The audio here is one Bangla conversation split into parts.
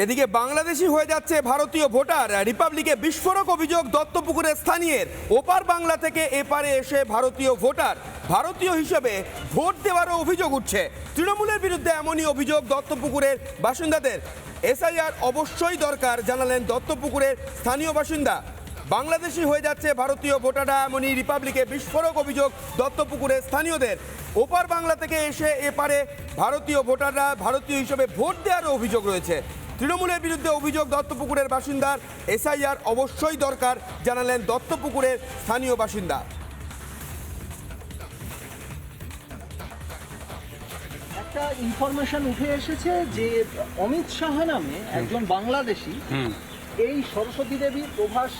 এদিকে বাংলাদেশি হয়ে যাচ্ছে ভারতীয় ভোটার। রিপাবলিকে বিস্ফোরক অভিযোগ দত্তপুকুরের স্থানীয়ের। ওপার বাংলা থেকে এপারে এসে ভারতীয় ভোটার। ভারতীয় হিসেবে ভোট দেওয়ারও অভিযোগ উঠছে। তৃণমূলের বিরুদ্ধে এমনই অভিযোগ দত্তপুকুরের বাসিন্দাদের। এসআইআর অবশ্যই দরকার, জানালেন দত্তপুকুরের স্থানীয় বাসিন্দা। বাংলাদেশি হয়ে যাচ্ছে ভারতীয় ভোটাররা এমনই রিপাবলিকে বিস্ফোরক অভিযোগ দত্তপুকুরের স্থানীয়দের। ওপার বাংলা থেকে এসে এপারে ভারতীয় ভোটাররা ভারতীয় হিসেবে ভোট দেওয়ারও অভিযোগ রয়েছে। তৃণমূলের বিরুদ্ধে অভিযোগ দত্তপুকুরের বাসিন্দার এসআইআর অবশ্যই দরকার জানালেন দত্তপুকুরের স্থানীয় বাসিন্দা। একটা ইনফরমেশন উঠে এসেছে যে অমিত শাহ নামে একজন বাংলাদেশি এই সরস্বতী দেবী প্রভাস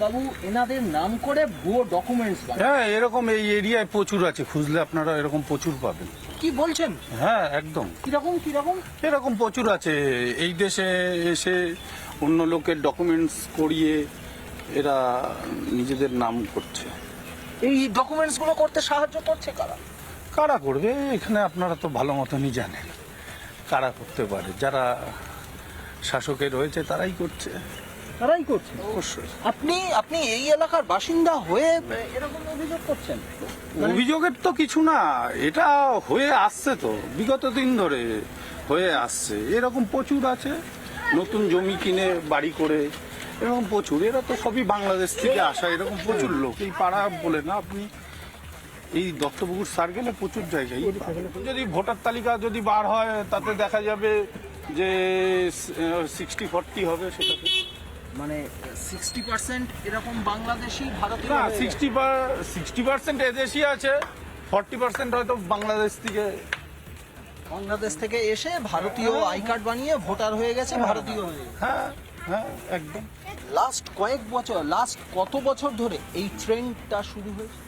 বাবু এনাদের নাম করে ভুয়ো ডকুমেন্টস হ্যাঁ এরকম এই এরিয়ায় প্রচুর আছে খুঁজলে আপনারা এরকম প্রচুর পাবেন। কি বলছেন? হ্যাঁ একদম। কীরকম কীরকম? এরকম প্রচুর আছে এই দেশে এসে অন্য লোকের ডকুমেন্টস করিয়ে এরা নিজেদের নাম করছে। এই ডকুমেন্টসগুলো করতে সাহায্য করছে কারা? কারা করবে? এখানে আপনারা তো ভালো মতনই জানেন কারা করতে পারে। যারা শাসকে রয়েছে তারাই করছে। তারাই করছে? অবশ্যই। আপনি আপনি এই এলাকার বাসিন্দা হয়ে এরকম অভিযোগ করছেন? অভিযোগের তো কিছু না এটা হয়ে আসছে তো বিগত দিন ধরে হয়ে আসছে। এরকম প্রচুর আছে নতুন জমি কিনে বাড়ি করে এরকম প্রচুর। এরা তো সবই বাংলাদেশ থেকে আসা এরকম প্রচুর লোক। এই পাড়া বলে না আপনি এই দত্তপুকুর সার্কেলে প্রচুর জায়গায় যদি ভোটার তালিকা যদি বার হয় তাতে দেখা যাবে যে সিক্সটি ফর্টি হবে সেটাতে। মানে সিক্সটি পার্সেন্ট এরকম বাংলাদেশি ভারতীয় না সিক্সটি সিক্সটি পার্সেন্ট এদেশই আছে ফর্টি পার্সেন্ট হয়তো বাংলাদেশ থেকে। বাংলাদেশ থেকে এসে ভারতীয় আই কার্ড বানিয়ে ভোটার হয়ে গেছে ভারতীয় হয়ে হ্যাঁ হ্যাঁ একদম। লাস্ট কয়েক বছর লাস্ট কত বছর ধরে এই ট্রেন্ডটা শুরু হয়েছে?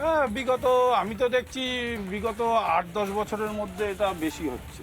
হ্যাঁ বিগত আমি তো দেখছি বিগত আট দশ বছরের মধ্যে এটা বেশি হচ্ছে।